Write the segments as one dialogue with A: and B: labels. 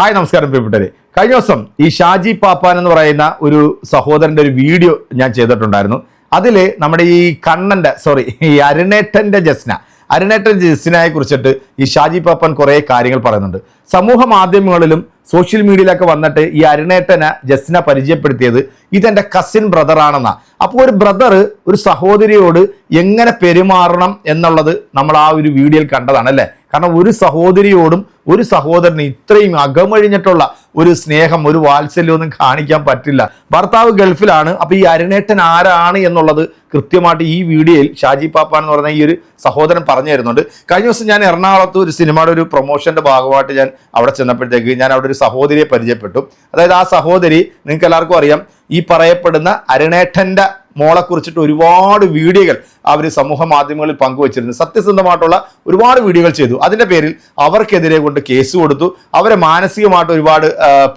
A: Hi നമസ്കാരം പ്രിയപ്പെട്ടവരെ. കഴിഞ്ഞ ദിവസം ഈ ഷാജി പാപ്പാൻ എന്ന് പറയുന്ന ഒരു സഹോദരന്റെ ഒരു വീഡിയോ ഞാൻ ചെയ്തിട്ടുണ്ടായിരുന്നു. അതിൽ നമ്മുടെ ഈ കണ്ണന്റെ സോറി ഈ അരുണേട്ടന്റെ ജസ്ന അരുണേട്ടൻ ജസ്നയെ കുറിച്ചിട്ട് ഈ ഷാജി പാപ്പൻ കുറേ കാര്യങ്ങൾ പറയുന്നുണ്ട്. സമൂഹ മാധ്യമങ്ങളിലും സോഷ്യൽ മീഡിയയിലൊക്കെ വന്നിട്ട് ഈ അരുണേട്ടനെ ജസ്ന പരിചയപ്പെടുത്തിയത് ഇതെന്റെ കസിൻ ബ്രദറാണെന്നാണ് അപ്പോൾ ഒരു ബ്രദർ ഒരു സഹോദരിയോട് എങ്ങനെ പെരുമാറണം എന്നുള്ളത് നമ്മൾ ആ ഒരു വീഡിയോയിൽ കണ്ടതാണ് അല്ലേ? കാരണം ഒരു സഹോദരിയോടും ഒരു സഹോദരന് ഇത്രയും അകമഴിഞ്ഞിട്ടുള്ള ഒരു സ്നേഹം ഒരു വാത്സല്യം ഒന്നും കാണിക്കാൻ പറ്റില്ല. ഭർത്താവ് ഗൾഫിലാണ്. അപ്പൊ ഈ അരുണേട്ടൻ ആരാണ് എന്നുള്ളത് കൃത്യമായിട്ട് ഈ വീഡിയോയിൽ ഷാജി പാപ്പ എന്ന് പറയുന്ന ഈ ഒരു സഹോദരൻ പറഞ്ഞു തരുന്നുണ്ട് കഴിഞ്ഞ ദിവസം ഞാൻ എറണാകുളത്ത് ഒരു സിനിമയുടെ ഒരു പ്രൊമോഷന്റെ ഭാഗമായിട്ട് ഞാൻ അവിടെ ചെന്നപ്പോഴത്തേക്ക് ഞാൻ അവിടെ ഒരു സഹോദരിയെ പരിചയപ്പെട്ടു. അതായത് ആ സഹോദരി നിങ്ങൾക്ക് എല്ലാവർക്കും അറിയാം ഈ പറയപ്പെടുന്ന അരുണേട്ടന്റെ മോളെ കുറിച്ചിട്ട് ഒരുപാട് വീഡിയോകൾ അവർ സമൂഹ മാധ്യമങ്ങളിൽ പങ്കുവച്ചിരുന്നു. സത്യസന്ധമായിട്ടുള്ള ഒരുപാട് വീഡിയോകൾ ചെയ്തു. അതിന്റെ പേരിൽ അവർക്കെതിരെ കൊണ്ട് കേസ് കൊടുത്തു. അവരെ മാനസികമായിട്ട് ഒരുപാട്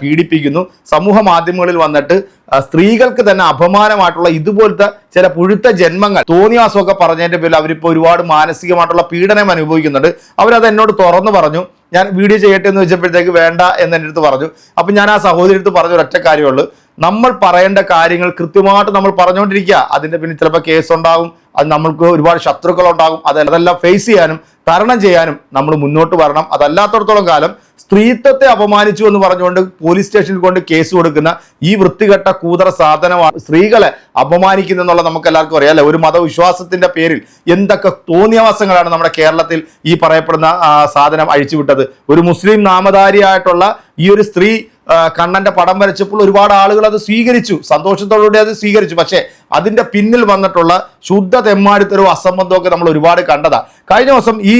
A: പീഡിപ്പിക്കുന്നു. സമൂഹ മാധ്യമങ്ങളിൽ വന്നിട്ട് സ്ത്രീകൾക്ക് തന്നെ അപമാനമായിട്ടുള്ള ഇതുപോലത്തെ ചില പുഴുത്ത ജന്മങ്ങൾ തോന്നിയാസമൊക്കെ പറഞ്ഞതിന്റെ പേരിൽ അവരിപ്പോൾ ഒരുപാട് മാനസികമായിട്ടുള്ള പീഡനം അനുഭവിക്കുന്നുണ്ട്. അവരത് എന്നോട് തുറന്നു പറഞ്ഞു. ഞാൻ വീഡിയോ ചെയ്യട്ടെ എന്ന് വെച്ചപ്പോഴത്തേക്ക് വേണ്ട എന്ന് എന്റെ അടുത്ത് പറഞ്ഞു. അപ്പം ഞാൻ ആ സഹോദരി അടുത്ത് പറഞ്ഞ ഒരൊറ്റ കാര്യമുള്ളൂ നമ്മൾ പറയേണ്ട കാര്യങ്ങൾ കൃത്യമായിട്ട് നമ്മൾ പറഞ്ഞുകൊണ്ടിരിക്കുക. അതിന്റെ പിന്നെ ചിലപ്പോൾ കേസ് ഉണ്ടാകും. അത് നമ്മൾക്ക് ഒരുപാട് ശത്രുക്കളുണ്ടാകും അത് അതെല്ലാം ഫേസ് ചെയ്യാനും തരണം ചെയ്യാനും നമ്മൾ മുന്നോട്ട് വരണം. അതല്ലാത്തടത്തോളം കാലം സ്ത്രീത്വത്തെ അപമാനിച്ചു എന്ന് പറഞ്ഞുകൊണ്ട് പോലീസ് സ്റ്റേഷനിൽ കൊണ്ട് കേസ് കൊടുക്കുന്ന ഈ വൃത്തികെട്ട കൂതറ സാധനമാണ് സ്ത്രീകളെ അപമാനിക്കുന്നെന്നുള്ള നമുക്ക് എല്ലാവർക്കും അറിയാം അല്ലെ? ഒരു മതവിശ്വാസത്തിന്റെ പേരിൽ എന്തൊക്കെ തോന്നിയവാസങ്ങളാണ് നമ്മുടെ കേരളത്തിൽ ഈ പറയപ്പെടുന്ന സാധനം അഴിച്ചുവിട്ടത്. ഒരു മുസ്ലിം നാമധാരിയായിട്ടുള്ള ഈ ഒരു സ്ത്രീ കണ്ണന്റെ പടം വരച്ചപ്പോൾ ഒരുപാട് ആളുകൾ അത് സ്വീകരിച്ചു. സന്തോഷത്തോടുകൂടി അത് സ്വീകരിച്ചു. പക്ഷേ അതിന്റെ പിന്നിൽ വന്നിട്ടുള്ള ശുദ്ധ തെമ്മാടിത്തരവും അസംബന്ധവും ഒക്കെ നമ്മൾ ഒരുപാട് കണ്ടതാണ് കഴിഞ്ഞ ദിവസം ഈ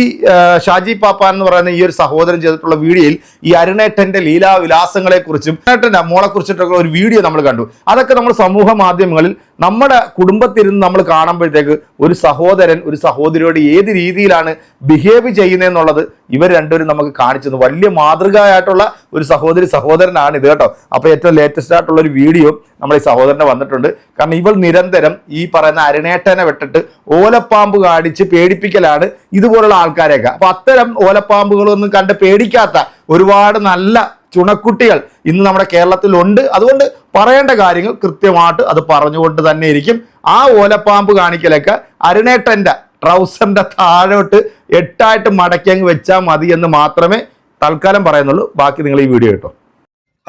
A: ഷാജി പാപ്പാൻ എന്ന് പറയുന്ന ഈ ഒരു സഹോദരൻ ചെയ്തിട്ടുള്ള വീഡിയോയിൽ ഈ അരുണേട്ടന്റെ ലീലാവിലാസങ്ങളെക്കുറിച്ചും കുറിച്ചും മോളെക്കുറിച്ചിട്ടൊക്കെ മോളെ കുറിച്ചിട്ടൊക്കെ ഒരു വീഡിയോ നമ്മൾ കണ്ടു. അതൊക്കെ നമ്മൾ സമൂഹ മാധ്യമങ്ങളിൽ നമ്മുടെ കുടുംബത്തിരുന്ന് നമ്മൾ കാണുമ്പോഴത്തേക്ക് ഒരു സഹോദരൻ ഒരു സഹോദരിയോട് ഏത് രീതിയിലാണ് ബിഹേവ് ചെയ്യുന്നതെന്നുള്ളത് ഇവർ രണ്ടുപേരും നമുക്ക് കാണിച്ചു വലിയ മാതൃകയായിട്ടുള്ള ഒരു സഹോദരി സഹോദരനാണ് ഇത് കേട്ടോ. അപ്പോൾ ഏറ്റവും ലേറ്റസ്റ്റ് ആയിട്ടുള്ള ഒരു വീഡിയോ നമ്മൾ ഈ സഹോദരനെ വന്നിട്ടുണ്ട്. കാരണം ഇവൾ നിരന്തരം ഈ പറയുന്ന അരണേട്ടനെ വിട്ടിട്ട് ഓലപ്പാമ്പ് കാണിച്ച് പേടിപ്പിക്കലാണ് ഇതുപോലുള്ള ആൾക്കാരെയൊക്കെ. അപ്പൊ അത്തരം ഓലപ്പാമ്പുകളൊന്നും കണ്ട് പേടിക്കാത്ത ഒരുപാട് നല്ല ചുണക്കുട്ടികൾ ഇന്ന് നമ്മുടെ കേരളത്തിലുണ്ട്. അതുകൊണ്ട് പറയേണ്ട കാര്യങ്ങൾ കൃത്യമായിട്ട് അത് പറഞ്ഞുകൊണ്ട് തന്നെ ഇരിക്കും. ആ ഓലപ്പാമ്പ് കാണിക്കലൊക്കെ അരുണേട്ടന്റെ ട്രൗസറിന്റെ താഴോട്ട് എട്ടായിട്ട് മടക്കിയങ്ങ് വെച്ചാൽ മതി എന്ന് മാത്രമേ തൽക്കാലം പറയുന്നുള്ളൂ. ബാക്കി നിങ്ങൾ ഈ വീഡിയോ കേട്ടോ.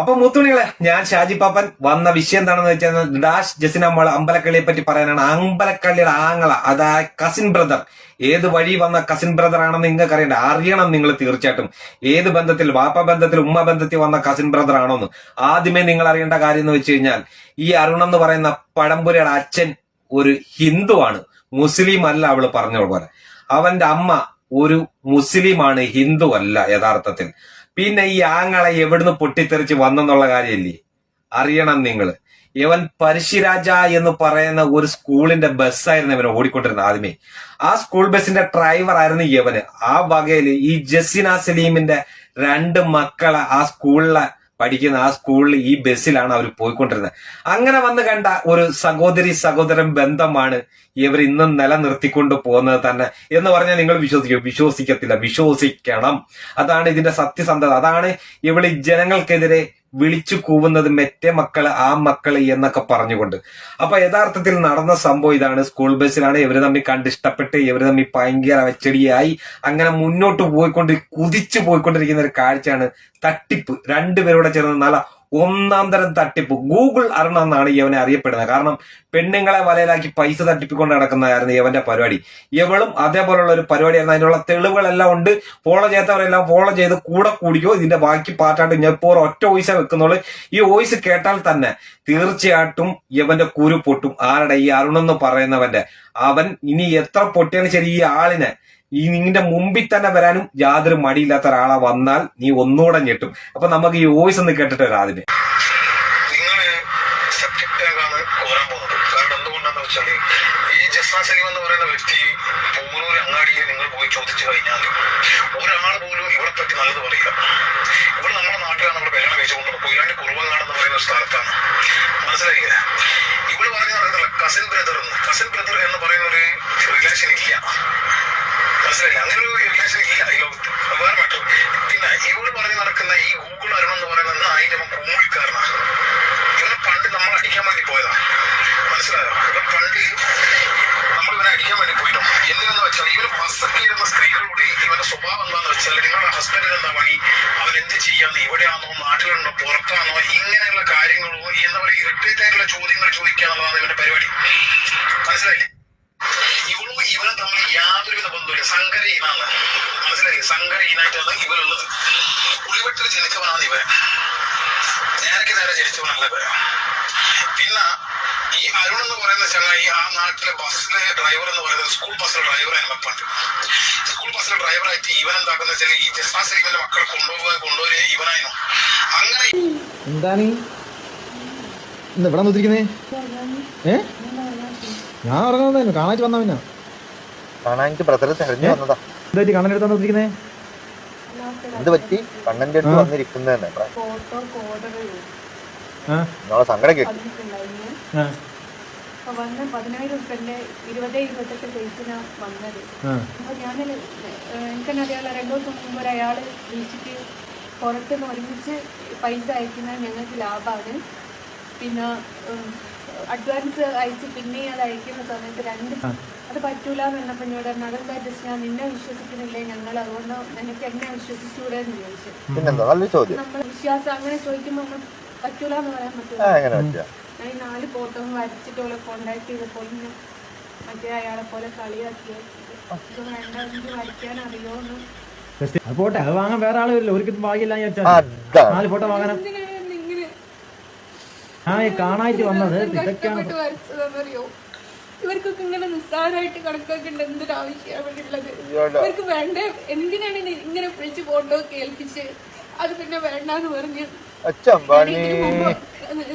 B: അപ്പൊ മുത്തുണികളെ ഞാൻ ഷാജി പാപ്പൻ വന്ന വിഷയം എന്താണെന്ന് വെച്ചാൽ ഡാഷ് ജസിന അമ്പലക്കള്ളിയെ പറ്റി പറയാനാണ്. അമ്പലക്കള്ളിയുടെ ആങ്ങള അതാ കസിൻ ബ്രദർ ഏത് വഴി വന്ന കസിൻ ബ്രദർ ആണെന്ന് നിങ്ങൾക്ക് അറിയണ്ട അറിയണം നിങ്ങൾ തീർച്ചയായിട്ടും. ഏത് ബന്ധത്തിൽ വാപ്പ ബന്ധത്തിൽ ഉമ്മ ബന്ധത്തിൽ വന്ന കസിൻ ബ്രദർ ആണോന്ന്. ആദ്യമേ നിങ്ങൾ അറിയേണ്ട കാര്യം എന്ന് വെച്ച് കഴിഞ്ഞാൽ ഈ അരുൺ എന്ന് പറയുന്ന പഴംപുരയുടെ അച്ഛൻ ഒരു ഹിന്ദുവാണ് മുസ്ലിം അല്ല അവൾ പറഞ്ഞ പോലെ. അവന്റെ അമ്മ ഒരു മുസ്ലിമാണ് ഹിന്ദു അല്ല യഥാർത്ഥത്തിൽ. പിന്നെ ഈ ആങ്ങളെ എവിടുന്ന് പൊട്ടിത്തെറിച്ച് വന്നെന്നുള്ള കാര്യമില്ലേ അറിയണം നിങ്ങൾ ഇവൻ പരിശിരാജ എന്ന് പറയുന്ന ഒരു സ്കൂളിന്റെ ബസ്സായിരുന്നു ഇവൻ ഓടിക്കൊണ്ടിരുന്നത് ആദ്യമേ. ആ സ്കൂൾ ബസ്സിന്റെ ഡ്രൈവർ ആയിരുന്നു ഇവന്. ആ വകയിൽ ഈ ജസിന സലീമിന്റെ രണ്ട് മക്കളെ ആ സ്കൂളിലെ പഠിക്കുന്ന ആ സ്കൂളിൽ ഈ ബസ്സിലാണ് അവർ പോയിക്കൊണ്ടിരുന്നത്. അങ്ങനെ വന്ന് കണ്ട ഒരു സഹോദരി സഹോദരൻ ബന്ധമാണ് ഇവർ ഇന്നും നിലനിർത്തിക്കൊണ്ട് പോകുന്നത് തന്നെ. എന്ന് പറഞ്ഞാൽ നിങ്ങൾ വിശ്വസിക്കും വിശ്വസിക്കത്തില്ല. വിശ്വസിക്കണം. അതാണ് ഇതിന്റെ സത്യസന്ധത. അതാണ് ഇവൾ ജനങ്ങൾക്കെതിരെ വിളിച്ചു കൂവുന്നത് മെറ്റേ മക്കൾ ആ മക്കൾ എന്നൊക്കെ പറഞ്ഞുകൊണ്ട്. അപ്പൊ യഥാർത്ഥത്തിൽ നടന്ന സംഭവം ഇതാണ്. സ്കൂൾ ബസ്സിലാണ് ഇവർ തമ്മിൽ കണ്ട് ഇഷ്ടപ്പെട്ട് ഇവർ തമ്മിൽ ഭയങ്കര വെച്ചടിയായി. അങ്ങനെ മുന്നോട്ട് പോയിക്കൊണ്ട് കുതിച്ചു പോയിക്കൊണ്ടിരിക്കുന്ന ഒരു കാഴ്ചയാണ് തട്ടിപ്പ്. രണ്ടുപേരോടെ ചേർന്ന് നല്ല ഒന്നാം തരം തട്ടിപ്പ്. ഗൂഗിൾ അരുണ എന്നാണ് ഇവനെ അറിയപ്പെടുന്നത്. കാരണം പെണ്ണുങ്ങളെ വലയിലാക്കി പൈസ തട്ടിപ്പിക്കൊണ്ട് നടക്കുന്നതായിരുന്നു ഇവന്റെ പരിപാടി. ഇവളും അതേപോലുള്ള ഒരു പരിപാടിയായിരുന്നു. അതിനുള്ള തെളിവുകളെല്ലാം ഉണ്ട്. ഫോളോ ചെയ്യാത്തവരെല്ലാം ഫോളോ ചെയ്ത് കൂടെ കൂടിയോ ഇതിന്റെ ബാക്കി പാർട്ടായിട്ട് ഞാൻ ഇപ്പോൾ ഒറ്റ വോയിസ് വെക്കുന്നുള്ളൂ. ഈ വോയിസ് കേട്ടാൽ തന്നെ തീർച്ചയായിട്ടും ഇവന്റെ കുരു പൊട്ടും. ആരുടെ? ഈ അരുണെന്ന് പറയുന്നവന്റെ. അവൻ ഇനി എത്ര പൊട്ടിയാലും ശരി ഈ ആളിനെ ഈ നിന്റെ മുമ്പിൽ തന്നെ വരാനും യാതൊരു മടിയില്ലാത്ത ഒരാളെ വന്നാൽ നീ ഒന്നുകൂടെ ഞെട്ടും. അപ്പൊ നമുക്ക് ഈ വോയിസ് ഒന്ന് കേട്ടിട്ട് വരാം
C: അതിന്. ഈ എന്ന് പറയുന്ന വ്യക്തി അങ്ങാടിയിൽ നിങ്ങൾ പോയി ചോദിച്ചു കഴിഞ്ഞാൽ ഒരാൾ പോലും ഇവളെ പറ്റി നല്ലത് പറയില്ല ഇവിടെ നമ്മുടെ നാട്ടിലാണ് നമ്മൾ കല്യാണം കഴിച്ചുകൊണ്ട് കൊയിലാണ്ടി കുറുവങ്ങാട് എന്ന് പറയുന്ന ഒരു സ്ഥലത്താണ് മനസ്സിലായില്ലേ ഇവൾ പറഞ്ഞു നടക്കുന്നില്ല കസിൻ ബ്രദർ എന്ന് കസിൻ ബ്രദർ എന്ന് പറയുന്ന ഒരു റിലേഷൻ ഇല്ല മനസ്സിലായില്ല അങ്ങനെ ഒരു റിലേഷൻ ഇല്ല ഈ ലോകത്ത് അത് വേറെ മാറ്റം പിന്നെ നടക്കുന്ന ഈ ഗൂഗിൾ അരുൺ എന്ന് പറയുന്നത് അതിന്റെ കാരണമാണ് ഇവനെ പണ്ട് നമ്മൾ അടിക്കാൻ വേണ്ടി പോയതാ. മനസ്സിലായോ? ഇവൻ പണ്ട് നമ്മൾ ഇവനെ അടിക്കാൻ വേണ്ടി പോയിട്ടോ? എന്തിനെന്ന് വെച്ചാൽ ഇവന് ബസ്സൊക്കെ ഇരുന്ന സ്ത്രീകളോട് ഇവന്റെ സ്വഭാവം എന്താന്ന് വെച്ചാൽ നിങ്ങളുടെ ഹസ്ബൻഡിന് എന്താ പണി? അവൻ എന്ത് ചെയ്യാന്ന് ഇവിടെയാണോ? നാട്ടിലുണ്ടോ? പുറത്താണോ? ഇങ്ങനെയുള്ള കാര്യങ്ങളോ എന്താ പറയുക ഇറിറ്റേറ്റ് ചോദ്യങ്ങൾ ചോദിക്കുക എന്നുള്ളതാണ് ഇവന്റെ പരിപാടി. മനസ്സിലായില്ലേ? നേരക്ക് നല്ലത്. പിന്നെ ഈ അരുൺ എന്ന് പറയുന്ന ചങ്ങായി ആ നാട്ടിലെ ബസ്സിലെ ഡ്രൈവർ എന്ന് പറയുന്നത് സ്കൂൾ ബസ്സിലെ ഡ്രൈവറായിരുന്നു പണ്ട് സ്കൂൾ ബസ്സിലെ ഡ്രൈവറായിട്ട് ഇവൻ എന്താക്കുന്ന വെച്ചാൽ ഈ ജസ്നാ സലീമിന്റെ മക്കളെ കൊണ്ടുപോകാൻ കൊണ്ടുവരെ ഇവനായിരുന്നു. അങ്ങനെ
D: എന്താണ്? ഇന്ന് ഇവിടെ വന്നിരിക്കുന്നേ? ഏ? ഞാൻ ഉറങ്ങുന്നതായിരുന്നു. കാണാൻ വന്ന പിന്നെ
E: കാണാൻ എനിക്ക് ബ്രദർ തെരഞ്ഞു വന്നതാ.
D: എന്തായിട്ട് കാണാൻ എടുത്താ നോത്തിരിക്കുന്നേ
E: എന്ത് പറ്റി? കണ്ണന്റെ അടുത്ത്. വന്നിരിക്കുന്നതന്നെ നമ്മളെ സങ്കടം കേട്ടു
F: വന്നിട്ടുണ്ടായിരുന്നു
D: ആ.
F: അപ്പൊ വന്ന് പതിനായിരം ഉറുപ്പന്റെ ഇരുപത് ഇരുപത്തെട്ട് സൈസിനാണ് വന്നത്.
D: ആ.
F: അപ്പൊ ഞാൻ എനിക്കെന്നെ അറിയാലോ രണ്ടു ദിവസം മുമ്പ് ഒരാൾ വിളിച്ചിട്ട് പുറത്തുനിന്ന് ഒരുമിച്ച് പൈസ അയക്കുന്നത് ഞങ്ങൾക്ക് ലാഭമാണ്. പിന്നെ അഡ്വാൻസ് അയച്ച് പിന്നെ അത് അയക്കുന്ന സമയത്ത് രണ്ട് അത് പറ്റൂല എന്ന് പറഞ്ഞപ്പോൾ എന്നോട് അതെന്താ ഞാൻ നിന്നെ വിശ്വസിക്കുന്നില്ലേ? ഞങ്ങൾ അതുകൊണ്ട് നിനക്ക് എന്നെ വിശ്വസിച്ചൂടെ? എന്ന് ചോദിച്ചു. നമ്മൾ വിശ്വാസം അങ്ങനെ ചോദിക്കുമ്പോൾ നമ്മൾ പറ്റൂല എന്ന് പറയാൻ
E: ആ
F: പറ്റൂല
E: എങ്ങനെ പറ്റിയ.
F: ഞാൻ ഈ നാല് ഫോട്ടോ വരച്ചിട്ട് ഓളെ കോണ്ടാക്ട് ചെയ്തപ്പോൾ മറ്റേ അയാളെ പോലെ കളിയാക്കിയോ ഇത് വേണ്ട എനിക്ക് വരയ്ക്കാൻ അറിയോന്ന്.
D: അത് പോട്ടെ അത് വാങ്ങാൻ വേറെ ആൾ വരില്ല. ഒരിക്കലും ഭാഗ്യമില്ല ഞാൻ നാല് ഫോട്ടോ വാങ്ങാനാ ആ ഈ കാണാനായിട്ട് വന്നത് ഇതൊക്കെയാണ്.
F: വരച്ചതെന്നറിയോ? ഇവർക്കൊക്കെ ഇങ്ങനെ നിസ്സാരമായിട്ട് കണക്കാക്കേണ്ട എന്തൊരു ആവശ്യമാണ് ഇവർക്ക് വേണ്ട? എന്തിനാണ് ഇങ്ങനെ വിളിച്ച് ഫോട്ടോ കേൾപ്പിച്ച് അത് പിന്നെ വേണ്ടാന്ന് പറഞ്ഞു.
E: അച്ചമ്പാണി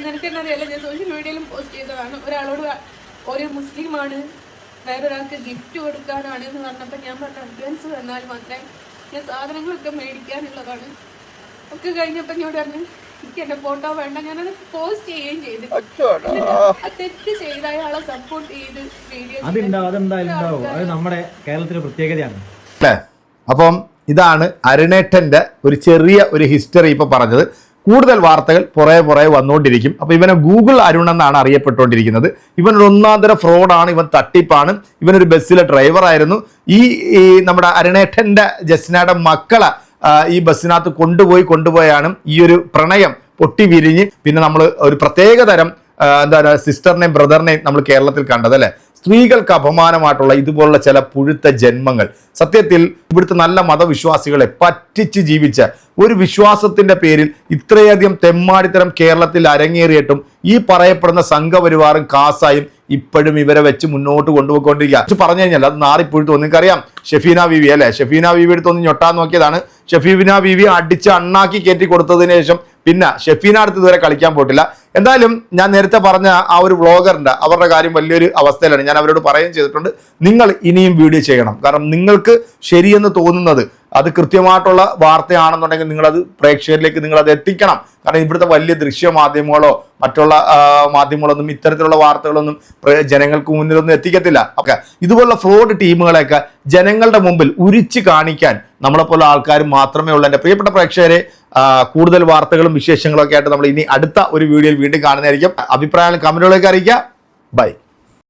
F: നിനക്കെന്നറിയാലോ ഞാൻ സോഷ്യൽ മീഡിയയിലും പോസ്റ്റ് ചെയ്തതാണ്. ഒരാളോട് ഒരു മുസ്ലിമാണ് വേറൊരാൾക്ക് ഗിഫ്റ്റ് കൊടുക്കാനാണ് എന്ന് പറഞ്ഞപ്പോൾ ഞാൻ പറഞ്ഞ അഡ്വാൻസ് തന്നാൽ മാത്രമേ ഞാൻ സാധനങ്ങളൊക്കെ മേടിക്കാനുള്ളതാണ്. ഒക്കെ കഴിഞ്ഞപ്പോൾ ഞാൻ പറഞ്ഞു എനിക്ക് എന്റെ ഫോട്ടോ വേണ്ട. ഞാനത് പോസ്റ്റ് ചെയ്യുകയും ചെയ്തു. തെറ്റ് ചെയ്ത അയാളെ സപ്പോർട്ട് ചെയ്ത് വീഡിയോ
D: അതുണ്ടാവും അതെന്തായാലും ഉണ്ടാവും? അത് നമ്മുടെ കേരളത്തിലെ പ്രത്യേകതയാണ്.
A: അപ്പം ഇതാണ് അരുണേട്ടന്റെ ഒരു ചെറിയ ഒരു ഹിസ്റ്ററി ഇപ്പോൾ പറഞ്ഞത്. കൂടുതൽ വാർത്തകൾ പുറകെ പുറകെ വന്നുകൊണ്ടിരിക്കും. അപ്പോൾ ഇവനെ ഗൂഗിൾ അരുൺ എന്നാണ് അറിയപ്പെട്ടുകൊണ്ടിരിക്കുന്നത്. ഇവനൊരു ഒന്നാന്തര ഫ്രോഡാണ് ഇവൻ തട്ടിപ്പാണ്. ഇവനൊരു ബസ്സിലെ ഡ്രൈവറായിരുന്നു ഈ നമ്മുടെ അരുണേട്ടന്റെ ജസ്നയുടെ മക്കളെ ഈ ബസ്സിനകത്ത് കൊണ്ടുപോയി കൊണ്ടുപോയാണ് ഈ ഒരു പ്രണയം പൊട്ടി വിരിഞ്ഞ് പിന്നെ നമ്മൾ ഒരു പ്രത്യേക തരം ആ, എന്താ പറയുക സിസ്റ്ററിനെയും ബ്രദറിനെയും നമ്മൾ കേരളത്തിൽ കണ്ടത് അല്ലേ സ്ത്രീകൾക്ക് അപമാനമായിട്ടുള്ള ഇതുപോലുള്ള ചില പുഴുത്ത ജന്മങ്ങൾ. സത്യത്തിൽ ഇവിടുത്തെ നല്ല മതവിശ്വാസികളെ പറ്റിച്ച് ജീവിച്ച ഒരു വിശ്വാസത്തിന്റെ പേരിൽ ഇത്രയധികം തെമ്മാടിത്തരം കേരളത്തിൽ അരങ്ങേറിയിട്ടും ഈ പറയപ്പെടുന്ന സംഘപരിവാറും കാസായും ഇപ്പോഴും ഇവരെ വെച്ച് മുന്നോട്ട് കൊണ്ടുപോയിക്കൊണ്ടിരിക്കുക. പറഞ്ഞു കഴിഞ്ഞാൽ അത് നാറിപ്പുഴുത്തു നിങ്ങൾക്കറിയാം ഷെഫീന ബീവി അല്ലെ? ഷെഫീന ബീവി എടുത്തൊന്ന് ഞൊട്ടാൻ നോക്കിയതാണ്. ഷെഫീന ബീവി അടിച്ച് അണ്ണാക്കി കയറ്റി കൊടുത്തതിന് ശേഷം പിന്നെ ഷെഫീന അടുത്ത് ഇതുവരെ കളിക്കാൻ പോയിട്ടില്ല. എന്തായാലും ഞാൻ നേരത്തെ പറഞ്ഞ ആ ഒരു വ്ളോഗറിന്റെ അവരുടെ കാര്യം വലിയൊരു അവസ്ഥയിലാണ്. ഞാൻ അവരോട് പറയുകയും ചെയ്തിട്ടുണ്ട്. നിങ്ങൾ ഇനിയും വീഡിയോ ചെയ്യണം. കാരണം നിങ്ങൾക്ക് ശരിയെന്ന് തോന്നുന്നത് അത് കൃത്യമായിട്ടുള്ള വാർത്തയാണെന്നുണ്ടെങ്കിൽ നിങ്ങളത് പ്രേക്ഷകരിലേക്ക് നിങ്ങളത് എത്തിക്കണം. കാരണം ഇവിടുത്തെ വലിയ ദൃശ്യ മാധ്യമങ്ങളോ മറ്റുള്ള മാധ്യമങ്ങളൊന്നും ഇത്തരത്തിലുള്ള വാർത്തകളൊന്നും ജനങ്ങൾക്ക് മുന്നിലൊന്നും എത്തിക്കത്തില്ല. ഓക്കെ. ഇതുപോലുള്ള ഫ്രോഡ് ടീമുകളെയൊക്കെ ജനങ്ങളുടെ മുമ്പിൽ ഉരിച്ച് കാണിക്കാൻ നമ്മളെപ്പോലെ ആൾക്കാർ മാത്രമേ ഉള്ളൂ. എന്റെ പ്രിയപ്പെട്ട പ്രേക്ഷകരെ കൂടുതൽ വാർത്തകളും വിശേഷങ്ങളൊക്കെ ആയിട്ട് നമ്മൾ ഇനി അടുത്ത ഒരു വീഡിയോയിൽ വീണ്ടും കാണുന്നതായിരിക്കും. അഭിപ്രായങ്ങൾ കമന്റുകളൊക്കെ അറിയിക്കുക. ബൈ.